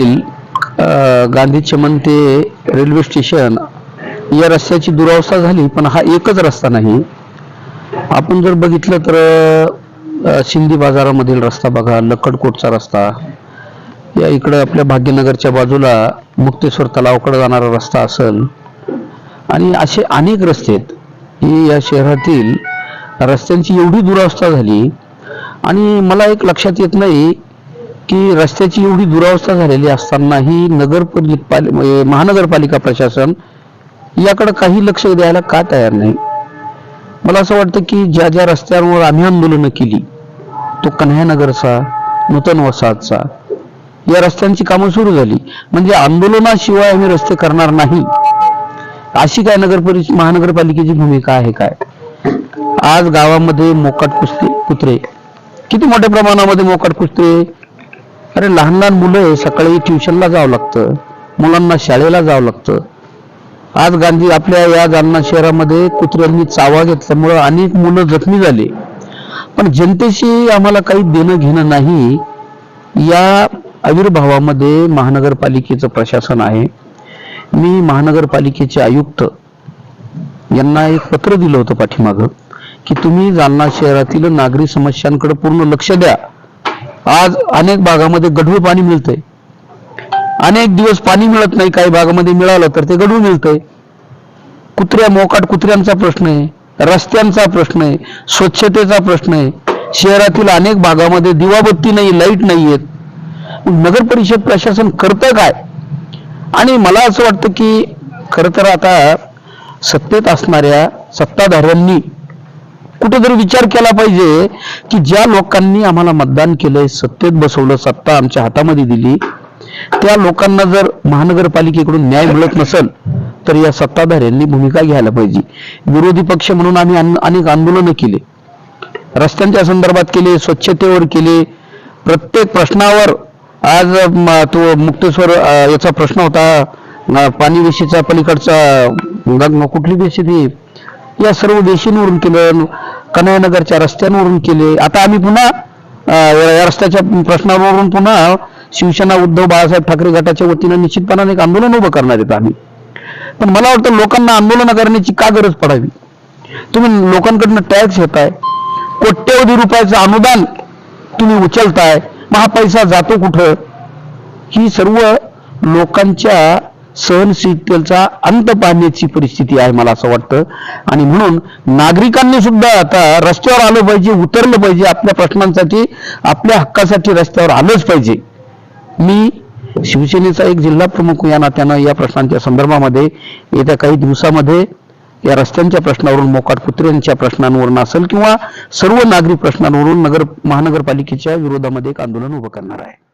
गांधी चमन ते railway station या रस्त्याची दुरावस्था झाली पण हा एकच रस्ता नाही. आपण जर बघितलं तर सिंधी शिंदी बाजारामधील रस्ता बघा लक्कडकोटचा रस्ता. या इकडं आपल्या भाग्यनगरच्या बाजूला मुक्तेश्वर तलावाकडे जाणारा रस्ता असेल. आणि असे अनेक रस्ते आहेत की या शहरातील रस्त्यांची एवढी दुरावस्था झाली. आणि मला एक लक्षात येत नाही की रस्त्याची एवढी दुरावस्था झालेली असतानाही नगरपालिका म्हणजे महानगरपालिका प्रशासन याकडे काही लक्ष द्यायला का तयार नाही? मला असं वाटतं की ज्या ज्या रस्त्यांवर आम्ही आंदोलनं केली तो कन्हानगरचा नूतन वसाहतचा या रस्त्यांची कामं सुरू झाली. म्हणजे आंदोलनाशिवाय आम्ही रस्ते करणार नाही. अशी काय नगर महानगरपालिकेची भूमिका आहे काय? आज गावामध्ये मोकाट कुस्ते कुत्रे किती मोठ्या प्रमाणामध्ये मोकाट कुस्ते? अरे लहान लहान मुलं आहे, सकाळी ट्युशनला जावं लागतं मुलांना शाळेला जावं लागतं. आज गांधी आपल्या या जालना शहरामध्ये कुत्र्यांनी चावा घेतल्यामुळं अनेक मुलं जखमी झाले. पण जनतेशी आम्हाला काही देणं घेणं नाही या आविर्भावामध्ये महानगरपालिकेचं प्रशासन आहे. मी महानगरपालिकेचे आयुक्त यांना एक पत्र दिलं होतं पाठीमागं की तुम्ही जालना शहरातील नागरी समस्यांकडे पूर्ण लक्ष द्या. आज अनेक भागामध्ये गढूळ पाणी मिळतंय. अनेक दिवस पाणी मिळत नाही काही भागामध्ये मिळालं तर ते गढूळ मिळतंय. कुत्र्या मोकाट कुत्र्यांचा प्रश्न आहे रस्त्यांचा प्रश्न आहे स्वच्छतेचा प्रश्न आहे. शहरातील अनेक भागामध्ये दिवाबत्ती नाही लाइट नाही आहेत नगर परिषद प्रशासन करतं काय? आणि मला असं वाटतं की खरं तर आता सत्तेत असणाऱ्या सत्ताधाऱ्यांनी कुठेतरी विचार केला पाहिजे की ज्या लोकांनी आम्हाला मतदान केलंय सत्तेत बसवलं सत्ता आमच्या हातामध्ये दिली त्या लोकांना जर महानगरपालिकेकडून न्याय मिळत नसेल तर या सत्ताधाऱ्यांनी भूमिका घ्यायला पाहिजे. विरोधी पक्ष म्हणून आम्ही अनेक आंदोलनं केले. रस्त्यांच्या संदर्भात केले स्वच्छतेवर केले. प्रत्येक प्रश्नावर आज तो मुक्तेश्वर याचा प्रश्न होता पाणी वेशीचा पलीकडचा कुठली वेशी ती? या सर्व वेशींवरून केलं. कनयनगरच्या रस्त्यांवरून केले. आता आम्ही पुन्हा या रस्त्याच्या प्रश्नावरून पुन्हा शिवसेना उद्धव बाळासाहेब ठाकरे गटाच्या वतीनं निश्चितपणाने एक आंदोलन उभं करणार आहेत आम्ही. पण मला वाटतं लोकांना आंदोलन करण्याची का गरज पडावी? तुम्ही लोकांकडनं टॅक्स घेताय कोट्यवधी रुपयाचं अनुदान तुम्ही उचलताय मग हा पैसा जातो कुठं? ही सर्व लोकांच्या सहनशीलतेचा अंत पाहण्याची परिस्थिती आहे मला असं वाटतं. आणि म्हणून नागरिकांनी सुद्धा आता रस्त्यावर आलं पाहिजे उतरलं पाहिजे आपल्या प्रश्नांसाठी आपल्या हक्कासाठी रस्त्यावर आलंच पाहिजे. मी शिवसेनेचा एक जिल्हा प्रमुख या नात्यानं या प्रश्नांच्या संदर्भामध्ये येत्या काही दिवसामध्ये या रस्त्यांच्या प्रश्नावरून मोकाट कुत्र्यांच्या प्रश्नांवरून असेल किंवा सर्व नागरिक प्रश्नांवरून नगर महानगरपालिकेच्या विरोधामध्ये एक आंदोलन उभं करणार आहे.